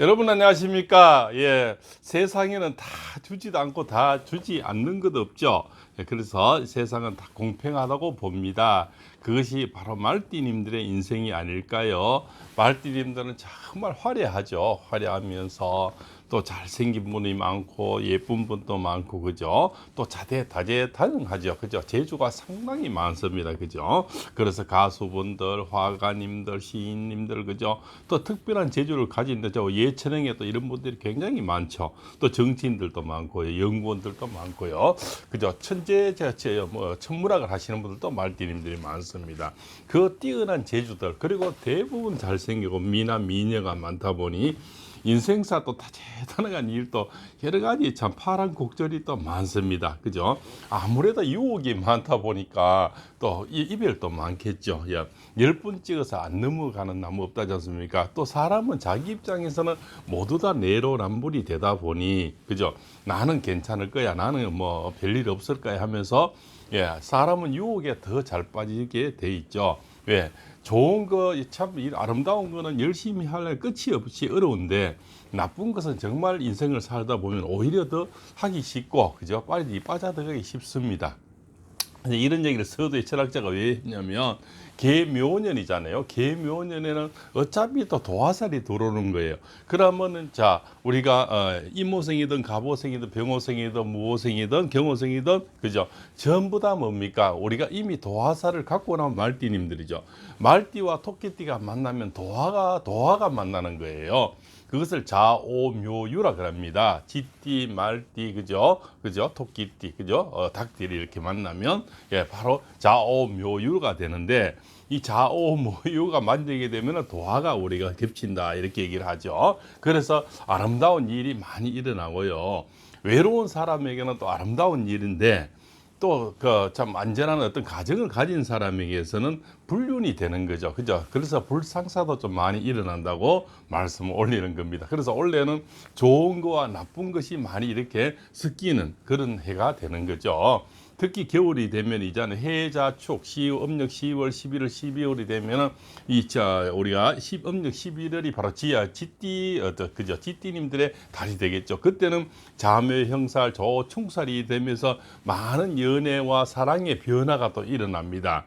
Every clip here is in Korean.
여러분 안녕하십니까? 예, 세상에는 다 주지도 않고 다 주지 않는 것 없죠. 예, 그래서 세상은 다 공평하다고 봅니다. 그것이 바로 말띠님들의 인생이 아닐까요? 말띠님들은 정말 화려하죠. 화려하면서 또 잘생긴 분이 많고 예쁜 분도 많고 그죠? 또 자대 다재 다능하죠. 그죠? 재주가 상당히 많습니다. 그죠? 그래서 가수분들, 화가님들, 시인님들 그죠? 또 특별한 재주를 가진 저 예체능에 또 이런 분들이 굉장히 많죠. 또 정치인들도 많고요. 연구원들도 많고요. 그죠? 천재 자체 뭐 천문학을 하시는 분들도 말띠님들이 많습니다. 그 뛰어난 재주들 그리고 대부분 잘생기고 미나 미녀가 많다 보니 인생사 또 다재다능한 일도 여러 가지 참 파란 곡절이 또 많습니다. 그죠? 아무래도 유혹이 많다 보니까 또 이- 이별도 많겠죠. 예. 열분 찍어서 안 넘어가는 나무 없다지 않습니까? 또 사람은 자기 입장에서는 모두 다 내로남불이 되다 보니 그죠? 나는 괜찮을 거야. 나는 뭐 별일 없을 거야 하면서 예, 사람은 유혹에 더 잘 빠지게 돼 있죠. 왜? 좋은 거, 참, 이 아름다운 거는 열심히 할 끝이 없이 어려운데, 나쁜 것은 정말 인생을 살다 보면 오히려 더 하기 쉽고, 그죠? 빨리 빠져들어가기 쉽습니다. 이런 얘기를 서도의 철학자가 왜 했냐면 계묘년이잖아요. 계묘년에는 어차피 또 도화살이 들어오는 거예요. 그러면은 자 우리가 어, 이모생이든 갑오생이든 병오생이든 무오생이든 경오생이든 그죠? 전부 다 뭡니까? 우리가 이미 도화살을 갖고 나온 말띠님들이죠. 말띠와 토끼띠가 만나면 도화가 도화가 만나는 거예요. 그것을 자오묘유라 그럽니다. 쥐띠, 말띠, 그죠? 그죠? 토끼띠, 그죠? 어, 닭띠를 이렇게 만나면 예, 바로 자오묘유가 되는데 이 자오묘유가 만들게 되면 도화가 우리가 겹친다 이렇게 얘기를 하죠. 그래서 아름다운 일이 많이 일어나고요. 외로운 사람에게는 또 아름다운 일인데 또 그 참 안전한 어떤 가정을 가진 사람에게서는 불륜이 되는 거죠. 그죠? 그래서 불상사도 좀 많이 일어난다고 말씀을 올리는 겁니다. 그래서 원래는 좋은 거와 나쁜 것이 많이 이렇게 섞이는 그런 해가 되는 거죠. 특히 겨울이 되면 이제는 해자축 10, 음력 10월, 11월, 12월이 되면은 이자 우리가 10 음력 11월이 바로 지야 지띠 어떤 그죠 지띠님들의 달이 되겠죠. 그때는 자묘 형살 조충살이 되면서 많은 연애와 사랑의 변화가 또 일어납니다.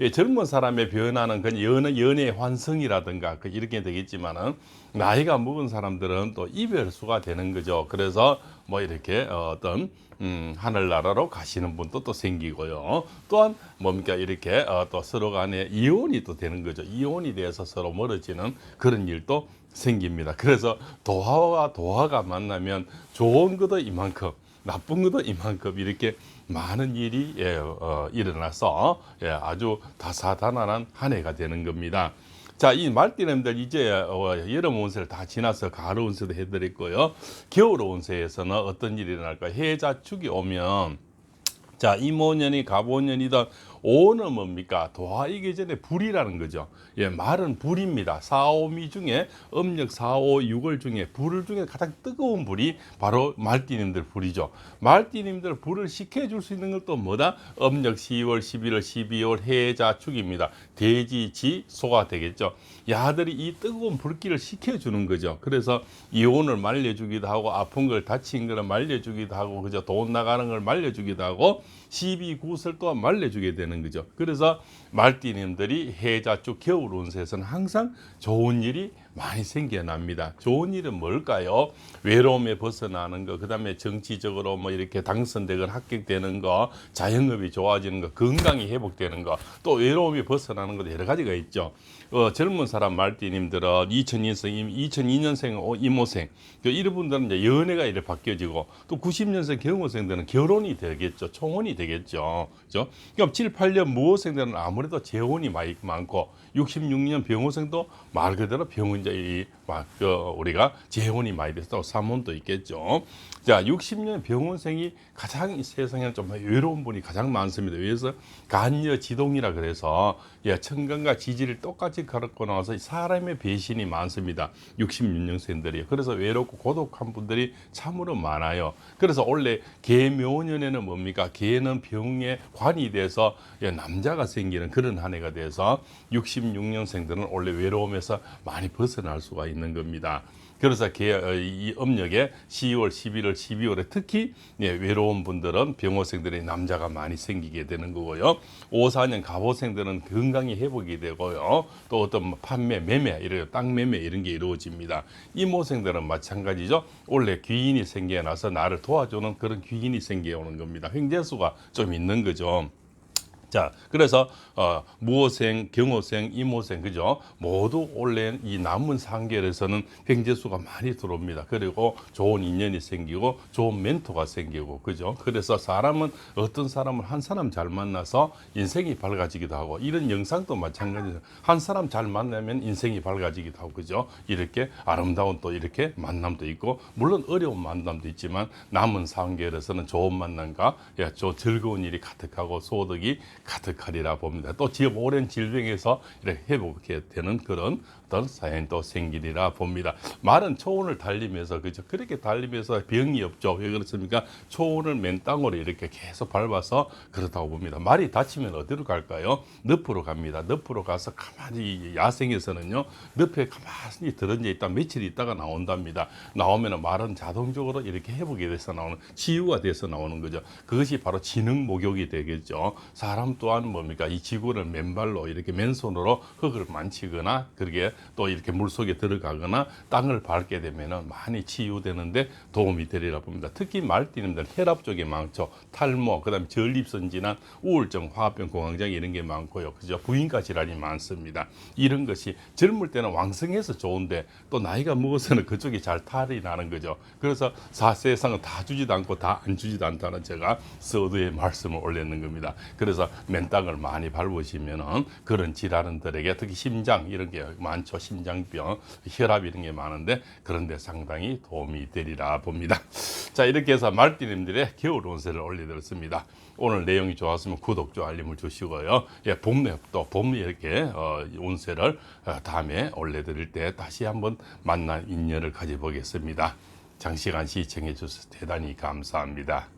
예, 젊은 사람의 변화는 그냥 연애, 연애의 환승이라든가 그 이렇게 되겠지만은 나이가 먹은 사람들은 또 이별수가 되는 거죠. 그래서 뭐 이렇게 어, 어떤 음, 하늘나라로 가시는 분도 또 생기고요. 또한 뭡니까 이렇게 어, 또 서로 간에 이혼이 또 되는 거죠. 이혼이 돼서 서로 멀어지는 그런 일도 생깁니다. 그래서 도화와 도화가 만나면 좋은 것도 이만큼 나쁜 것도 이만큼 이렇게 많은 일이 예, 어, 일어나서 예, 아주 다사다난한 한 해가 되는 겁니다. 자, 이 말띠님들 이제 어, 여름 운세를 다 지나서 가을 운세도 해드렸고요. 겨울 운세에서는 어떤 일이 일어날까? 해자 축이 오면 자, 이모년이 갑오년이든 오는 뭡니까? 도화이기 전에 불이라는 거죠. 예, 말은 불입니다. 사오미 중에 음력 사오 육월 중에 불 중에 가장 뜨거운 불이 바로 말띠님들 불이죠. 말띠님들 불을 식혀줄 수 있는 것도 뭐다? 음력 10월, 11월, 12월 해자축입니다. 돼지, 지, 소가 되겠죠. 야들이 이 뜨거운 불길을 식혀주는 거죠. 그래서 이온을 말려주기도 하고 아픈 걸 다친 거를 말려주기도 하고 그죠. 돈 나가는 걸 말려주기도 하고 시비 구슬 또한 말려주게 되는 거죠. 그래서 말띠님들이 해자축 겨울 운세에서는 항상 좋은 일이 많이 생겨납니다. 좋은 일은 뭘까요? 외로움에 벗어나는 거, 그 다음에 정치적으로 뭐 이렇게 당선되거나 합격되는 거, 자영업이 좋아지는 거, 건강이 회복되는 거, 또 외로움이 벗어나는 것도 여러 가지가 있죠. 어, 젊은 사람 말띠님들은 2002년생, 2002년생 이모생, 그 이런 분들은 이제 연애가 이렇게 바뀌어지고 또 90년생 경호생들은 결혼이 되겠죠. 총혼이 되겠죠. 그죠? 그럼 7, 8년 무호생들은 아무 래도 재혼이 많고 66년 병호생도 말 그대로 병원자이 어, 우리가 재혼이 많이 돼서 삼혼도 있겠죠. 자, 60년 병원생이 가장 이 세상에 좀 외로운 분이 가장 많습니다. 그래서 간여 지동이라 그래서 예, 천간과 지지를 똑같이 걸었고 나서 사람의 배신이 많습니다. 66년생들이. 그래서 외롭고 고독한 분들이 참으로 많아요. 그래서 원래 개묘년에는 뭡니까? 개는 병에 관이 돼서 예, 남자가 생기는 그런 한 해가 돼서 66년생들은 원래 외로움에서 많이 벗어 벗어날 수가 있는 겁니다. 그래서 개- 어, 이 음력에 10월, 11월, 12월에 특히 예, 외로운 분들은 병호생들이 남자가 많이 생기게 되는 거고요. 5, 4년 갑오생들은 건강이 회복이 되고요. 또 어떤 뭐 판매, 매매, 이런 땅 매매 이런 게 이루어집니다. 이모생들은 마찬가지죠. 원래 귀인이 생겨나서 나를 도와주는 그런 귀인이 생겨오는 겁니다. 횡재수가 좀 있는 거죠. 자, 그래서 어, 무호생, 경호생, 이모생 그죠? 모두 원래 이 남은 상계에서는 횡재수가 많이 들어옵니다. 그리고 좋은 인연이 생기고 좋은 멘토가 생기고 그죠? 그래서 사람은 어떤 사람을 한 사람 잘 만나서 인생이 밝아지기도 하고 이런 영상도 마찬가지죠. 한 사람 잘 만나면 인생이 밝아지기도 하고 그죠? 이렇게 아름다운 또 이렇게 만남도 있고 물론 어려운 만남도 있지만 남은 상계에서는 좋은 만남과 예, 저 즐거운 일이 가득하고 소득이 가득하리라 봅니다. 또 오랜 질병에서 이렇게 회복하게 되는 그런 어떤 사연도 생기리라 봅니다. 말은 초원을 달리면서 그죠? 그렇게 달리면서 병이 없죠. 왜 그렇습니까? 초원을 맨 땅으로 이렇게 계속 밟아서 그렇다고 봅니다. 말이 다치면 어디로 갈까요? 늪으로 갑니다. 늪으로 가서 가만히 야생에서는요. 늪에 가만히 들어앉아 있다 며칠 있다가 나온답니다. 나오면 말은 자동적으로 이렇게 회복이 돼서 나오는 치유가 돼서 나오는 거죠. 그것이 바로 지능 목욕이 되겠죠. 사람 또한 뭡니까? 이 지구를 맨발로 이렇게 맨손으로 흙을 만지거나 그렇게 또 이렇게 물 속에 들어가거나 땅을 밟게 되면은 많이 치유되는데 도움이 되리라 봅니다. 특히 말띠님들 혈압 쪽에 많죠. 탈모, 그 다음에 전립선 질환, 우울증, 화합병, 공황장 이런 게 많고요. 그죠? 부인과 질환이 많습니다. 이런 것이 젊을 때는 왕성해서 좋은데 또 나이가 먹어서는 그쪽이 잘 탈이 나는 거죠. 그래서 사 세 상은 다 주지도 않고 다 안 주지도 않다는 제가 서두에 말씀을 올렸는 겁니다. 그래서 맨땅을 많이 밟으시면은 그런 질환들에게 특히 심장 이런 게 많죠. 심장병, 혈압 이런 게 많은데 그런데 상당히 도움이 되리라 봅니다. 자 이렇게 해서 말띠님들의 겨울 운세를 올려드렸습니다. 오늘 내용이 좋았으면 구독, 조 알림을 주시고요. 예, 봄, 또봄 이렇게 어, 운세를 어, 다음에 올려드릴 때 다시 한번 만난 인연을 가져보겠습니다. 장시간 시청해 주셔서 대단히 감사합니다.